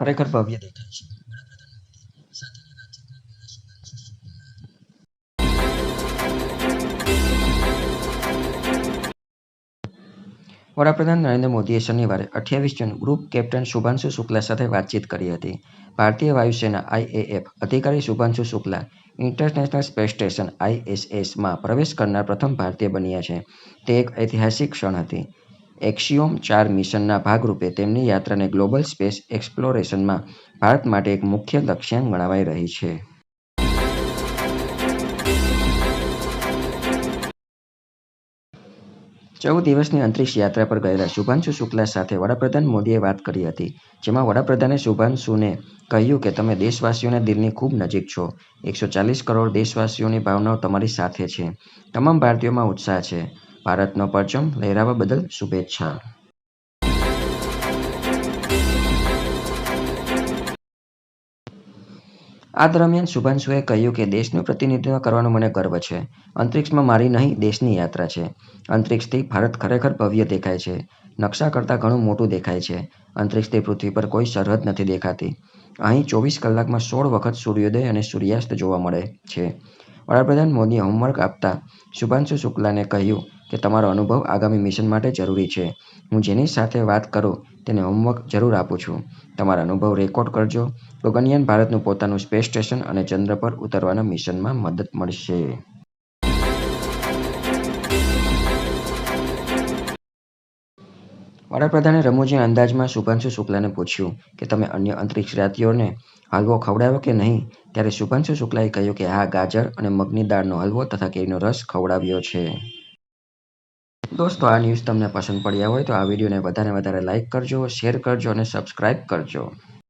ખરેખર ભવ્ય દેખાય છે. વડાપ્રધાન નરેન્દ્ર મોદીએ શનિવારે અઠ્યાવીસ જૂન ગ્રુપ કેપ્ટન શુભાંશુ શુક્લા સાથે વાતચીત કરી હતી. ભારતીય વાયુસેના આઈએએફ અધિકારી Shubhanshu Shukla international space station આઈએસએસમાં પ્રવેશ કરનાર પ્રથમ ભારતીય બન્યા છે. તે એક ઐતિહાસિક ક્ષણ હતી. એક્સિયોમ ચાર મિશનના ભાગરૂપે તેમની યાત્રાને ગ્લોબલ સ્પેસ એક્સપ્લોરેશનમાં ભારત માટે એક મુખ્ય લક્ષ્યાંક ગણાવાઈ રહી છે. ચૌદ દિવસની અંતરિક્ષ યાત્રા પર ગયેલા શુભાંશુ શુક્લા સાથે વડાપ્રધાન મોદીએ વાત કરી હતી, જેમાં વડાપ્રધાને શુભાંશુને કહ્યું કે, તમે દેશવાસીઓના દિલની ખૂબ નજીક છો. એકસો ચાલીસ કરોડ દેશવાસીઓની ભાવનાઓ તમારી સાથે છે. તમામ ભારતીયોમાં ઉત્સાહ છે. ભારતનો પરચમ લહેરાવા બદલ શુભેચ્છા. આ દરમિયાન શુભાંશુએ કહ્યું કે દેશનું પ્રતિનિધિત્વ કરવાનો મને ગર્વ છે. અંતરિક્ષમાં મારી નહીં, દેશની યાત્રા છે. અંતરિક્ષથી ભારત ખરેખર ભવ્ય દેખાય છે. નકશા કરતાં ઘણું મોટું દેખાય છે. અંતરિક્ષથી પૃથ્વી પર કોઈ સરહદ નથી દેખાતી. અહીં ચોવીસ કલાકમાં સોળ વખત સૂર્યોદય અને સૂર્યાસ્ત જોવા મળે છે. વડાપ્રધાન મોદીએ હોમવર્ક આપતા શુભાંશુ શુક્લાને કહ્યું કે તમારો અનુભવ આગામી મિશન માટે જરૂરી છે. હું જેની સાથે વાત કરું તેને હોમવર્ક જરૂર આપું છું. તમારા અનુભવ રેકોર્ડ કરજો. ગગનયાન ભારતનું પોતાનું સ્પેસ સ્ટેશન અને ચંદ્ર પર ઉતરવાના મિશનમાં મદદ મળશે. વડાપ્રધાને રમૂજી અંદાજમાં શુભાંશુ શુક્લાને પૂછ્યું કે, તમે અન્ય અંતરિક્ષ યાત્રીઓને હલવો ખવડાવ્યો કે નહીં? ત્યારે શુભાંશુ શુક્લાએ કહ્યું કે, હા, ગાજર અને મગની દાળનો હલવો તથા કેરીનો રસ ખવડાવ્યો છે. દોસ્તો, આ ન્યૂઝ તમને પસંદ પડ્યા હોય તો આ વિડીયોને વધારે વધારે લાઇક કરજો, શેર કરજો અને સબસ્ક્રાઇબ કરજો.